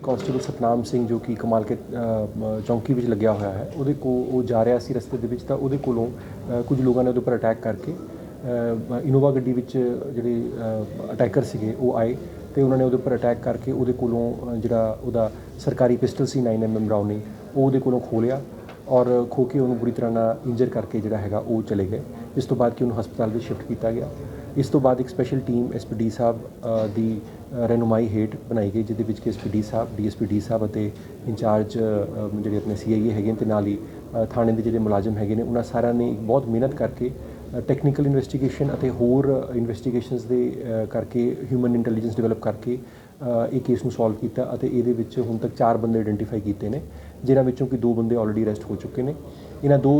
Constable Satnam Singh ਜੋ ਕਿ ਕਮਾਲ ਕੇ ਚੌਂਕੀ ਵਿੱਚ ਲੱਗਿਆ ਹੋਇਆ ਹੈ, ਉਹਦੇ ਕੋ ਉਹ ਜਾ ਰਿਹਾ ਸੀ ਰਸਤੇ ਦੇ ਵਿੱਚ ਤਾਂ ਉਹਦੇ ਕੋਲੋਂ ਕੁਝ ਲੋਕਾਂ ਨੇ ਉਹਦੇ ਉੱਪਰ ਅਟੈਕ ਕਰਕੇ ਇਨੋਵਾ ਗੱਡੀ ਵਿੱਚ ਜਿਹੜੇ ਅਟੈਕਰ ਸੀਗੇ, ਉਹ ਆਏ ਤੇ ਉਹਨਾਂ ਨੇ ਉਹਦੇ ਉੱਪਰ ਅਟੈਕ ਕਰਕੇ ਉਹਦੇ ਕੋਲੋਂ ਜਿਹੜਾ ਉਹਦਾ ਸਰਕਾਰੀ ਪਿਸਟਲ ਸੀ 9mm ਰਾਉਂਡਿੰਗ ਉਹ ਉਹਦੇ ਕੋਲੋਂ ਖੋਹ ਲਿਆ ਔਰ ਖੋ ਕੇ ਉਹਨੂੰ ਬੁਰੀ ਤਰ੍ਹਾਂ ਨਾਲ ਇੰਜਰ ਕਰਕੇ ਜਿਹੜਾ ਹੈਗਾ ਉਹ ਚਲੇ ਗਏ ਇਸ ਤੋਂ ਬਾਅਦ ਕਿ ਉਹਨੂੰ ਹਸਪਤਾਲ ਵਿੱਚ ਸ਼ਿਫਟ ਕੀਤਾ ਗਿਆ। ਇਸ ਤੋਂ ਬਾਅਦ ਇੱਕ ਸਪੈਸ਼ਲ ਟੀਮ ਐਸਪੀਡੀ ਸਾਹਿਬ ਦੀ ਅ, ਰਹਿਨੁਮਾਈ ਹੇਠ ਬਣਾਈ ਗਈ ਜਿਹਦੇ ਵਿੱਚ ਕਿ ਐਸਪੀਡੀ ਸਾਹਿਬ ਡੀਐਸਪੀਡੀ ਸਾਹਿਬ ਅਤੇ ਇੰਚਾਰਜ ਜਿਹੜੇ ਆਪਣੇ ਸੀਆਈਏ ਹੈਗੇ ਨੇ ਤੇ ਨਾਲ ਹੀ ਥਾਣੇ ਦੇ ਜਿਹੜੇ ਮੁਲਾਜ਼ਮ ਹੈਗੇ ਨੇ ਉਹਨਾਂ ਸਾਰਿਆਂ ਨੇ ਬਹੁਤ ਮਿਹਨਤ ਕਰਕੇ ਟੈਕਨੀਕਲ ਇਨਵੈਸਟੀਗੇਸ਼ਨ ਅਤੇ ਹੋਰ ਇਨਵੈਸਟੀਗੇਸ਼ਨਸ ਦੇ ਕਰਕੇ ਹਿਊਮਨ ਇੰਟੈਲੀਜੈਂਸ ਡਿਵੈਲਪ ਕਰਕੇ ਇਹ ਕੇਸ ਨੂੰ ਸੋਲਵ ਕੀਤਾ ਅਤੇ ਇਹਦੇ ਵਿੱਚ ਹੁਣ ਤੱਕ ਚਾਰ ਬੰਦੇ ਆਇਡੈਂਟੀਫਾਈ ਕੀਤੇ ਨੇ ਜਿਨ੍ਹਾਂ ਵਿੱਚੋਂ ਕਿ ਦੋ ਬੰਦੇ ਆਲਰੇਡੀ ਅਰੈਸਟ ਹੋ ਚੁੱਕੇ ਨੇ। ਇਹਨਾਂ ਦੋ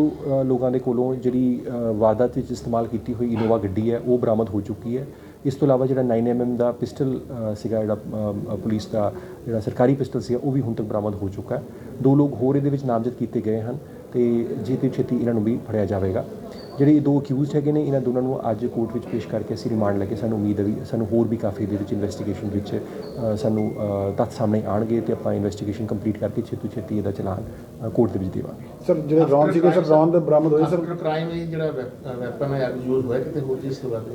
ਲੋਕਾਂ ਦੇ ਕੋਲੋਂ ਜਿਹੜੀ ਅ, ਵਾਰਦਾਤ ਵਿੱਚ ਇਸਤੇਮਾਲ ਕੀਤੀ ਹੋਈ ਇਨੋਵਾ ਗੱਡੀ ਹੈ ਉਹ ਬਰਾਮਦ ਹੋ ਚੁੱਕੀ ਹੈ। ਇਸ ਤੋਂ ਇਲਾਵਾ ਜਿਹੜਾ 9mm ਦਾ ਪਿਸਟਲ ਸੀਗਾ ਜਿਹੜਾ ਪੁਲਿਸ ਦਾ ਜਿਹੜਾ ਸਰਕਾਰੀ ਪਿਸਟਲ ਸੀ ਉਹ ਵੀ ਹੁਣ ਤੱਕ ਬਰਾਮਦ ਹੋ ਚੁੱਕਾ ਹੈ। ਦੋ ਲੋਕ ਹੋਰ ਇਹਦੇ ਵਿੱਚ ਨਾਮਜ਼ਦ ਕੀਤੇ ਗਏ ਹਨ। ਤੇ ਜੀਤੀ ਛੇਤੀ ਇਹਨਾਂ ਨੂੰ ਵੀ ਫੜਿਆ ਜਾਵੇਗਾ। ਜਿਹੜੇ ਇਹ ਦੋ ਅਕਿਊਜ਼ਡ ਹੈਗੇ ਨੇ ਇਹਨਾਂ ਦੋਨਾਂ ਨੂੰ ਅੱਜ ਕੋਰਟ ਵਿੱਚ ਪੇਸ਼ ਕਰਕੇ ਅਸੀਂ ਰਿਮਾਂਡ ਲੈ ਕੇ ਸਾਨੂੰ ਉਮੀਦ ਹੈ ਵੀ ਸਾਨੂੰ ਹੋਰ ਵੀ ਕਾਫੀ ਦੇ ਵਿੱਚ ਇਨਵੈਸਟੀਗੇਸ਼ਨ ਵਿੱਚ ਸਾਨੂੰ ਤੱਥ ਸਾਹਮਣੇ ਆਣਗੇ ਤੇ ਆਪਾਂ ਇਨਵੈਸਟੀਗੇਸ਼ਨ ਕੰਪਲੀਟ ਕਰਕੇ ਛੇਤੀ ਛੇਤੀ ਇਹਦਾ ਚਲਾਨ ਕੋਰਟ ਦੇ ਵਿੱਚ ਦੇਵਾਂਗੇ। ਸਰ ਜਿਹੜੇ ਰੌਨ ਸੀਗੇ ਸਰ ਰੌਨ ਦੇ ਬਰਾਮਦ ਹੋਏ ਸਰ? ਕ੍ਰਾਈਮ ਇਹ ਜਿਹੜਾ ਵੈਪਨ ਹੈ ਯੂਜ਼ ਹੋਇਆ ਕਿਤੇ ਹੋਰ ਚੀਜ਼ ਤੋਂ ਬਾਅਦ?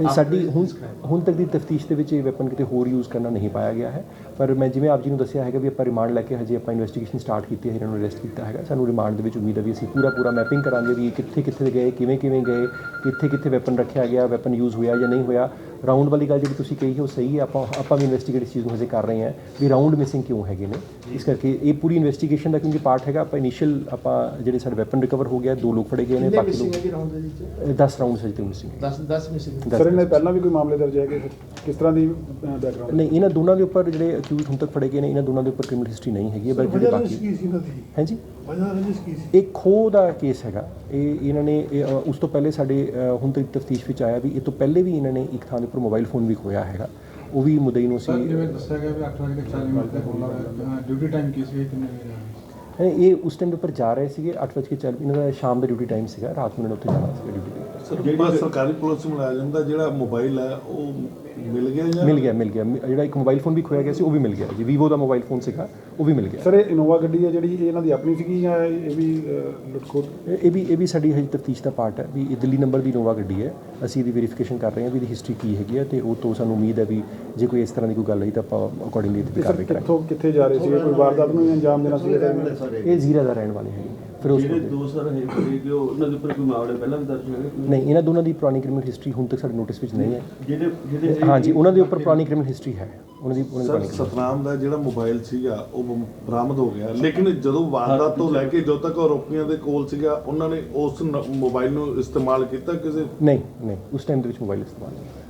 ਇਹ ਸਾਡੀ ਹੁਣ ਹੁਣ ਤੱਕ ਦੀ ਤਫਤੀਸ਼ ਦੇ ਵਿੱਚ ਇਹ ਵੈਪਨ ਕਿਤੇ ਹੋਰ ਯੂਜ਼ ਕਰਨਾ ਨਹੀਂ ਪਾਇਆ ਗਿਆ ਹੈ। ਪਰ ਮੈਂ ਜਿਵੇਂ ਆਪ ਜੀ ਨੂੰ ਦੱਸਿਆ ਹੈਗਾ ਵੀ ਆਪਾਂ ਰਿਮਾਂਡ ਲੈ ਕੇ ਹਜੇ ਆਪਾਂ ਇਨਵੈਸਟੀਗੇਸ਼ਨ ਸਟਾਰਟ ਕੀਤੀ ਹੈ ਇਹਨਾਂ ਨੂੰ ਅਰੈਸਟ ਕੀਤਾ ਹੈਗਾ। ਸਾਨੂੰ ਰਿਮਾਂਡ ਦੇ ਵਿੱਚ ਉਮੀਦ ਹੈ ਵੀ ਅਸੀਂ ਪੂਰਾ ਪੂਰਾ ਮੈਪਿੰਗ ਕਰਾਂਗੇ ਵੀ ਇਹ ਕਿੱਥੇ ਕਿੱਥੇ ਗਏ ਕਿਵੇਂ ਕਿਵੇਂ ਗਏ ਕਿੱਥੇ ਕਿੱਥੇ ਵੈਪਨ ਰੱਖਿਆ ਗਿਆ ਵੈਪਨ ਯੂਜ਼ ਹੋਇਆ ਜਾਂ ਨਹੀਂ ਹੋਇਆ। ਰਾਉਂਡ ਵਾਲੀ ਗੱਲ ਜਿਹੜੀ ਤੁਸੀਂ ਕਹੀ ਹੈ ਉਹ ਸਹੀ ਹੈ ਆਪਾਂ ਆਪਾਂ ਵੀ ਇਨਵੈਸਟੀਗੇਟ ਇਸ ਚੀਜ਼ ਨੂੰ ਹਜੇ ਕਰ ਰਹੇ ਹਾਂ ਵੀ ਰਾਉਂਡ ਮਿਸਿੰਗ ਕਿਉਂ ਹੈਗੇ ਨੇ। ਇਸ ਕਰਕੇ ਇਹ ਪੂਰੀ ਇਨਵੈਸਟੀਗੇਸ਼ਨ ਦਾ ਕਿਉਂਕਿ ਪਾਰਟ ਹੈਗਾ ਆਪਾਂ ਇਨੀਸ਼ੀਅਲ ਆਪਾਂ ਜਿਹੜੇ ਸਾਡੇ ਵੈਪਨ ਰਿਕਵਰ ਹੋ ਗਿਆ ਦੋ ਲੋਕ ਫੜੇ ਗਏ ਨੇ ਬਾਕੀ ਮਿਸਿੰਗ ਲੋਕ ਹੈ ਜੀ ਰਾਉਂਡ ਦੇ ਵਿੱਚ? 10 ਰਾਉਂਡ ਸਜਤੇ ਮਿਸਿੰਗ ਹੈ 10 10 ਮਿਸਿੰਗ ਸਰ ਇਹਨਾਂ ਪਹਿਲਾਂ ਵੀ ਕੋਈ ਮਾਮਲੇ ਦਰਜ ਹੈਗੇ ਕਿਸ ਤਰ੍ਹਾਂ ਦੀ ਬੈਕਗ੍ਰਾਉਂਡ ਨਹੀਂ ਇਹਨਾਂ ਦੋਨਾਂ ਦੇ ਉੱਪਰ ਜਿਹੜੇ ਅਕਿਊਜ਼ ਹੁਣ ਤੱਕ ਫੜੇ ਗਏ ਨੇ ਇਹਨਾਂ ਦੋਨਾਂ ਦੇ ਉੱਪਰ ਕ੍ਰਿਮੀਨਲ ਹਿਸਟਰੀ ਨਹੀਂ ਹੈਗੀ ਬਲਕਿ ਬਾਕੀ ਹਾਂਜੀ ਵਜ੍ਹਾ ਰੰਜਿਸ਼ ਕੀ ਸੀ ਇਹ ਖੋਹ ਦਾ ਕੇਸ ਹੈਗਾ। ਇਹ ਇਹਨਾਂ ਨੇ ਇਹ, ਅ, ਉਸ ਤੋਂ ਪਹਿਲੇ ਸਾਡੇ ਅ, ਹੁਣ ਤੱਕ ਤਫਤੀਸ਼ ਵਿੱਚ ਆਇਆ ਵੀ ਇਹ ਤੋਂ ਪਹਿਲੇ ਵੀ ਇਹਨਾਂ ਨੇ ਇੱਕ ਥਾਂ ਦੇ ਉੱਪਰ ਮੋਬਾਈਲ ਫੋਨ ਵੀ ਖੋਇਆ ਹੈਗਾ। ਉਹ ਵੀ ਮੁਦਈ ਨੂੰ ਸਰ ਅਸੀਂ ਜਿਵੇਂ ਦੱਸਿਆ ਗਿਆ ਵੀ 8 ਵਜੇ ਤੱਕ 40 ਮਿੰਟ ਤੱਕ ਡਿਊਟੀ ਟਾਈਮ ਕੀ ਸੀ ਕਿੰਨੇ ਵਜੇ ਜਾਣਾ? ਇਹ ਇਹ ਉਸ ਟਾਈਮ ਦੇ ਉੱਪਰ ਜਾ ਰਹੇ ਸੀਗੇ 8 ਵਜੇ ਚੱਲ ਇਹਨਾਂ ਦਾ ਸ਼ਾਮ ਦਾ ਡਿਊਟੀ ਟਾਈਮ ਸੀਗਾ ਰਾਤ ਨੂੰ ਇਹਨਾਂ ਨੇ ਉੱਥੇ ਜਾਣਾ ਸੀਗਾ ਡਿਊਟੀ ਤੇ। ਸਰ ਜਿਹੜਾ ਸਰਕਾਰੀ ਪੁਲਿਸ ਮੁਲਾਜ਼ਮ ਦਾ ਜਿਹੜਾ ਮੋਬਾਈਲ ਹੈ ਉਹ ਮਿਲ ਗਿਆ ਜਾਂ? ਮਿਲ ਗਿਆ ਮਿਲ ਗਿਆ। ਮ- ਜਿਹੜਾ ਇੱਕ ਮੋਬਾਈਲ ਫੋਨ ਵੀ ਖੋਇਆ ਗਿਆ ਸੀ ਉਹ ਵੀ ਮਿਲ ਗਿਆ। ਜੀ ਵੀਵੋ ਦਾ ਮੋਬਾਈਲ ਫੋਨ ਸੀਗਾ ਉਹ ਵੀ ਮਿਲ ਗਿਆ। ਸਰ ਇਹ ਇਨੋਵਾ ਗੱਡੀ ਹੈ ਜਿਹੜੀ ਇਹ ਇਹਨਾਂ ਦੀ ਆਪਣੀ ਸੀਗੀ ਜਾਂ ਇਹ ਵੀ ਲੁੱਟਖੋਟ ਇਹ ਇਹ ਵੀ ਇਹ ਵੀ ਸਾਡੀ ਹਜੇ ਤਫਤੀਸ਼ ਦਾ ਪਾਰਟ ਹੈ ਵੀ ਇਹ ਦਿੱਲੀ ਨੰਬਰ ਦੀ ਨੋਵਾ ਗੱਡੀ ਹੈ। ਅਸੀਂ ਇਹਦੀ ਵੈਰੀਫਿਕੇਸ਼ਨ ਕਰ ਰਹੇ ਹਾਂ ਵੀ ਇਹਦੀ ਹਿਸਟਰੀ ਕੀ ਹੈਗੀ ਹੈ ਤੇ ਉਹ ਤੋਂ ਸਾਨੂੰ ਉਮੀਦ ਹੈ ਵੀ ਜੇ ਕੋਈ ਇਸ ਤਰ੍ਹਾਂ ਦੀ ਕੋਈ ਗੱਲ ਹੋਈ ਤਾਂ ਆਪਾਂ ਅਕੋਰਡਿੰਗਲੀ ਇਹਦੀ ਇਹ ਸਰ ਕਾਰਵਾਈ ਕਰਾਂਗੇ। ਕਿੱਥੋਂ ਕਿੱਥੇ ਜਾ ਰਹੇ ਸੀਗੇ ਕੋਈ ਵਾਰਦਾਤ ਨੂੰ ਅੰਜਾਮ ਦੇਣਾ ਸੀ? ਇਹ ਜ਼ੀਰਾ ਦਾ ਰਹਿਣ ਵਾਲੇ ਹੈਗੇ ਫਿਰੋਜ਼ਪੁਰ ਜਿਹੜੇ ਦੇ ਦੋ ਸਰ ਹੈ ਕਿ ਉਹਨਾਂ ਦੇ ਉੱਪਰ ਕੋਈ ਮਾਮਲੇ ਪਹਿਲਾਂ ਵੀ ਦਰਜ ਹੋਏ? ਨਹੀਂ ਇਹਨਾਂ ਦੋਨਾਂ ਦੀ ਪੁਰਾਣੀ ਕ੍ਰਿਮੀਨਲ ਹਿਸਟਰੀ ਹੁਣ ਤੱਕ ਸਾਡੇ ਨੋਟਿਸ ਵਿੱਚ ਨਹੀਂ ਹੈ। ਜਿਹੜੇ ਜਿਹੜੇ ਹਾਂਜੀ ਉਹਨਾਂ ਦੇ ਉੱਪਰ ਪੁਰਾਣੀ ਕ੍ਰਿਮੀਨਲ ਹਿਸਟਰੀ ਹੈ। ਉਹਨਾਂ ਦੀ ਉਹਨਾਂ ਦੀ ਸਰ ਪੁਰਾਣੀ criminal ਸਤਨਾਮ ਦਾ ਜਿਹੜਾ ਮੋਬਾਈਲ ਸੀਗਾ ਉਹ ਬਰਾਮਦ ਹੋ ਗਿਆ। ਲੇਕਿਨ ਜਦੋਂ ਵਾਰਦਾਤ ਤੋਂ ਲੈ ਕੇ ਜਦੋਂ ਤੱਕ ਉਹ ਆਰੋਪੀਆਂ ਦੇ ਕੋਲ ਸੀਗਾ ਉਹਨਾਂ ਨੇ ਉਸ ਨ- ਮੋਬਾਈਲ ਨੂੰ ਇਸਤੇਮਾਲ ਕੀਤਾ ਕਿਸੇ ਨਹੀਂ ਨਹੀਂ ਉਸ ਟਾਈਮ ਦੇ ਵਿੱਚ ਮੋਬਾਈਲ ਇਸਤੇਮਾਲ ਨਹੀਂ ਹੋਇਆ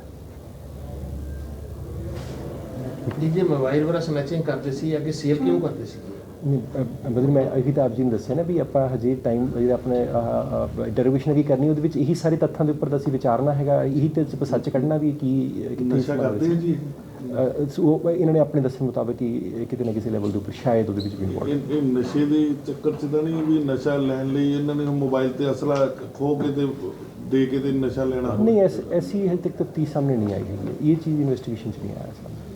ਜੀ ਜੇ ਮੋਬਾਈਲ ਵਰਾ ਸਨੈਚਿੰਗ ਕਰਦੇ ਸੀ ਜਾਂ ਕਿ ਸੇਲ ਕਿਉਂ ਕਰਦੇ ਸੀ ਬਦਲ ਮੈਂ ਇਹੀ ਤਾਂ ਆਪ ਜੀ ਨੂੰ ਦੱਸਿਆ ਨਾ ਵੀ ਆਪਾਂ ਹਜੇ ਟਾਈਮ ਜਿਹੜਾ ਆਪਣੇ ਇੰਟਰੋਗੇਸ਼ਨ ਕੀ ਕਰਨੀ ਉਹਦੇ ਵਿੱਚ ਇਹੀ ਸਾਰੇ ਤੱਥਾਂ ਦੇ ਉੱਪਰ ਤਾਂ ਅਸੀਂ ਵਿਚਾਰਨਾ ਹੈਗਾ ਇਹੀ ਤੇ ਸੱਚ ਕੱਢਣਾ ਵੀ ਕੀ ਨਸ਼ਾ ਕਰਦੇ ਜੀ ਉਹ ਇਹਨਾਂ ਨੇ ਆਪਣੇ ਦੱਸਣ ਮੁਤਾਬਕ ਹੀ ਇਹ ਕਿਤੇ ਨਾ ਕਿਸੇ ਲੈਵਲ ਦੇ ਉੱਪਰ ਸ਼ਾਇਦ ਉਹਦੇ ਵਿੱਚ ਵੀ ਇਨਵੋਲਵ ਇਹ ਇਹ ਨਸ਼ੇ ਦੇ ਚੱਕਰ 'ਚ ਤਾਂ ਨਹੀਂ ਵੀ ਨਸ਼ਾ ਲੈਣ ਲਈ ਇਹਨਾਂ ਨੇ ਮੋਬਾਈਲ ਤੇ ਅਸਲਾ ਖੋ ਕੇ ਤੇ ਦੇ ਕੇ ਤੇ ਨਸ਼ਾ ਲੈਣਾ ਨਹੀਂ ਐਸ ਐਸੀ ਹਜੇ ਤੱਕ ਤਫਤੀਸ਼ ਸਾਹਮਣੇ ਨਹੀਂ ਆਈ ਹੈਗੀ ਇਹ ਚੀਜ਼ ਇਨਵੈਸਟੀਗੇਸ਼ਨ ਚ ਨਹੀਂ ਆਇਆ ਸਾਹਮਣੇ